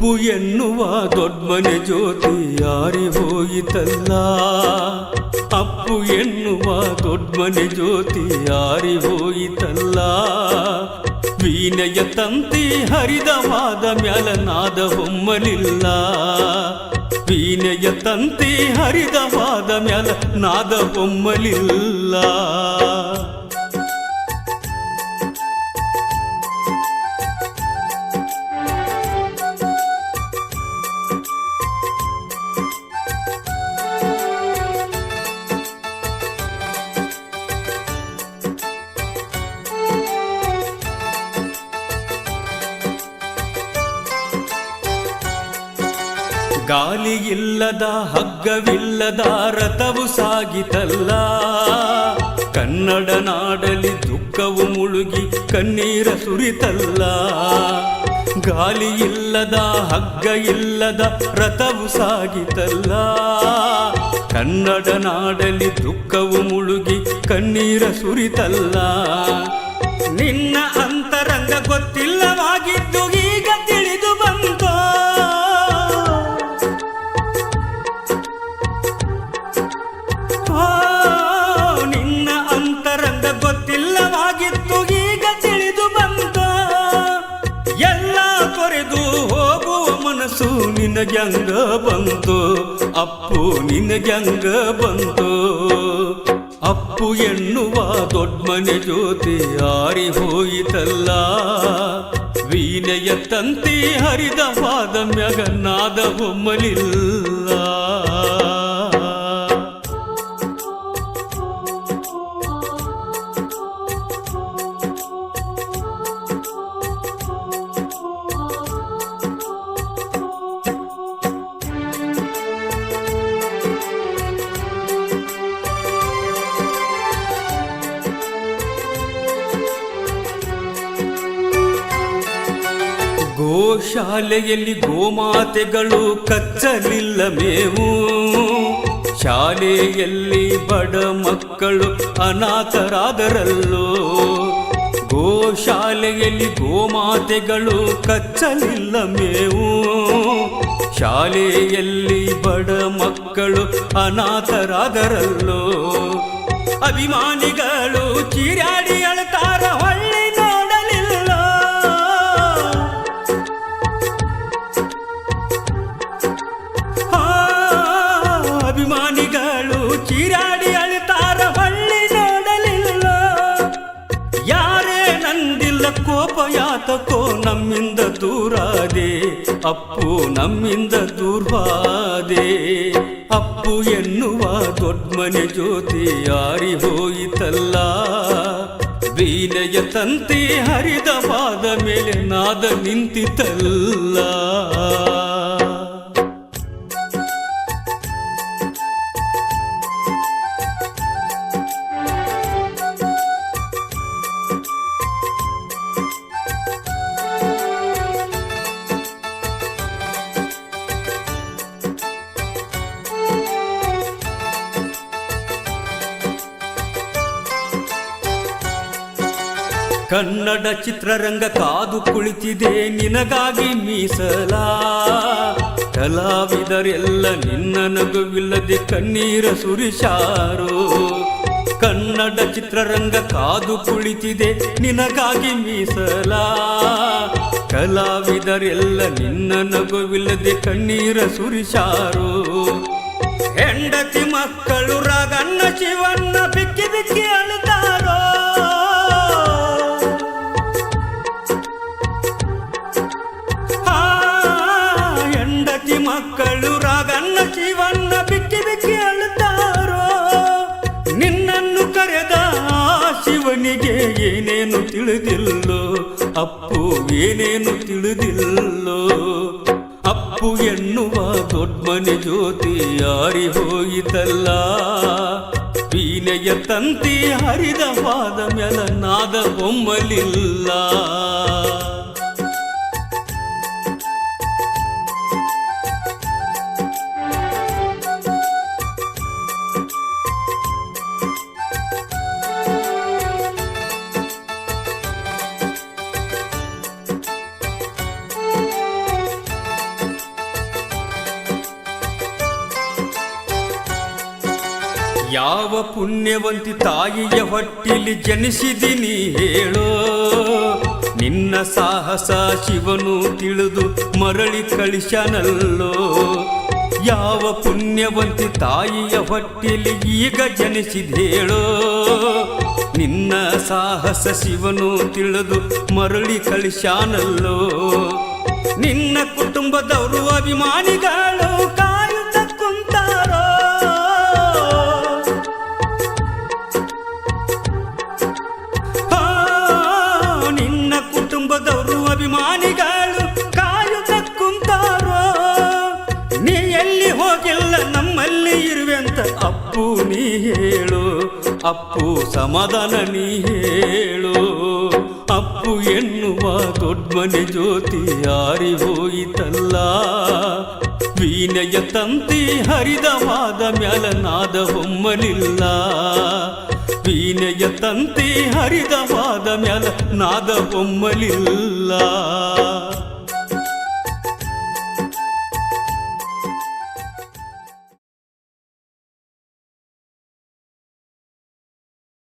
ಅಪ್ಪು ಎನ್ನುವ ದೊಡ್ಮನೆ ಜ್ಯೋತಿ ಯಾರಿ ಹೋಯಿತಲ್ಲ? ಅಪ್ಪು ಎನ್ನುವ ದೊಡ್ಮನೆ ಜ್ಯೋತಿ ಯಾರಿ ಹೋಯಿತಲ್ಲ? ವೀಣೆಯ ತಂತಿ ಹರಿದವಾದ ಮ್ಯಾಲನಾದ ಹೊಮ್ಮಲಿಲ್ಲ ವೀಣೆಯ ತಂತಿ ಹರಿದವಾದ ಮ್ಯಾಲ ನಾದ ಹೊಮ್ಮಲಿಲ್ಲ ಗಾಲಿ ಇಲ್ಲದ ಹಗ್ಗವಿಲ್ಲದ, ರಥವು ಸಾಗಿತಲ್ಲ. ಕನ್ನಡ ನಾಡಲಿ ದುಃಖವು ಮುಳುಗಿ, ಕಣ್ಣೀರ ಸುರಿತಲ್ಲ. ಗಾಲಿ ಇಲ್ಲದ ಹಗ್ಗ ಇಲ್ಲದ ರಥವು ಸಾಗಿತಲ್ಲ. ಕನ್ನಡ ನಾಡಲಿ ದುಃಖವು ಮುಳುಗಿ, ಕಣ್ಣೀರ ಸುರಿತಲ್ಲ. ನಿನ್ನ ಅಂತರಂಗ ಗೊತ್ತಿಲ್ಲವಾಗಿದ್ದು ಈಗ ತಿಳಿದು ಬಂತೋ. ಮನಸ್ಸು ನಿನಗ್ಯಂಗ ಬಂತು. ಅಪ್ಪು ನಿನಗ್ಯಂಗ ಬಂತು. ಅಪ್ಪು ಎನ್ನುವ ದೊಡ್ಮನೆ ಜ್ಯೋತಿ ಆರಿ ಹೋಯಿತಲ್ಲ. ವೀಣೆಯ ತಂತಿ ಹರಿದ ಪಾದ ನಾದ ಹೊಮ್ಮಲಿಲ್ಲ ಗೋಶಾಲೆಯಲ್ಲಿ ಗೋಮಾತೆಗಳು ಕಚ್ಚಲಿಲ್ಲ ಮೇವು. ಶಾಲೆಯಲ್ಲಿ ಬಡ ಮಕ್ಕಳು ಅನಾಥರಾದರಲ್ಲೋ. ಗೋಶಾಲೆಯಲ್ಲಿ ಗೋಮಾತೆಗಳು ಕಚ್ಚಲಿಲ್ಲ ಮೇವು. ಶಾಲೆಯಲ್ಲಿ ಬಡ ಮಕ್ಕಳು ಅನಾಥರಾದರಲ್ಲೋ. ಅಭಿಮಾನಿಗಳು ಚೀರಾಡಿ ಅಳ್ತಾರ ಯಾತಕೋ ನಮ್ಮಿಂದ ದೂರಾದೆ, ಅಪ್ಪು ನಮ್ಮಿಂದ ದೂರ್ವಾದೆ. ಅಪ್ಪು ಎನ್ನುವ ದೊಡ್ಮನೆ ಜ್ಯೋತಿ ಯಾರಿ ಹೋಯಿತಲ್ಲ. ವೀಣೆಯ ತಂತಿ ಹರಿದವಾದ ಮೇಲೆ ನಾದ ನಿಂತಿತಲ್ಲ. ಕನ್ನಡ ಚಿತ್ರರಂಗ ಕಾದು ಕುಳಿತಿದೆ, ನಿನಗಾಗಿ ಮೀಸಲ. ಕಲಾವಿದರೆಲ್ಲ ನಿನ್ನ ನಗುವಿಲ್ಲದೆ ಕಣ್ಣೀರ ಸುರಿಸಾರು. ಕನ್ನಡ ಚಿತ್ರರಂಗ ಕಾದು ಕುಳಿತಿದೆ, ನಿನಗಾಗಿ ಮೀಸಲ. ಕಲಾವಿದರೆಲ್ಲ ನಿನ್ನ ನಗುವಿಲ್ಲದೆ ಕಣ್ಣೀರ ಸುರಿಸಾರು. ಹೆಂಡತಿ ಮಕ್ಕಳು ಮಕ್ಕಳು ರಾಗನ್ನ ಜೀವನ್ನ ಬಿಕ್ಕಿ ಬಿಕ್ಕಿ ಅಳುತ್ತಾರೋ ನಿನ್ನನ್ನು ಕರೆದ ಶಿವನಿಗೆ ಏನೇನು ತಿಳಿದಿಲ್ಲೋ? ಅಪ್ಪು ಏನೇನು ತಿಳಿದಿಲ್ಲೋ? ಅಪ್ಪು ಎನ್ನುವ ದೊಡ್ಮನೆ ಜ್ಯೋತಿ ಯಾರಿ ಹೋಯಿತಲ್ಲ ವೀಣೆಯ ತಂತಿ ಹರಿದವಾದ ಮೆಲ ನಾದ ಬೊಮ್ಮಲಿಲ್ಲ. ಯಾವ ಪುಣ್ಯವಂತಿ ತಾಯಿಯ ಹೊಟ್ಟಿಲಿ ಜನಿಸಿದಿನಿ ಹೇಳೋ? ನಿನ್ನ ಸಾಹಸ ಶಿವನು ತಿಳಿದು ಮರಳಿ ಕಳಿಸನಲ್ಲೋ? ಯಾವ ಪುಣ್ಯವಂತಿ ತಾಯಿಯ ಹೊಟ್ಟಿಲಿ ಈಗ ಜನಿಸಿದೇಳೋ ನಿನ್ನ ಸಾಹಸ ಶಿವನು ತಿಳಿದು ಮರಳಿ ಕಳಿಸಾನಲ್ಲೋ? ನಿನ್ನ ಕುಟುಂಬದವರು ಅಭಿಮಾನಿಗಳು ನಮ್ಮಲ್ಲಿ ಇರುವೆಂತ ಅಪ್ಪು ನೀ ಹೇಳು, ಅಪ್ಪು ಸಮಾಧಾನ ನೀ ಹೇಳು. ಅಪ್ಪು ಎನ್ನುವ ದೊಡ್ಮನೆ ಜ್ಯೋತಿ ಯಾರಿ ಹೋಯಿತಲ್ಲ ವೀಣೆಯ ತಂತಿ ಹರಿದವಾದ ಮ್ಯಾಲ ನಾದ ಹೊಮ್ಮಲಿಲ್ಲ ವೀಣೆಯ ತಂತಿ ಹರಿದವಾದ ಮ್ಯಾಲ ನಾದ ಹೊಮ್ಮಲಿಲ್ಲ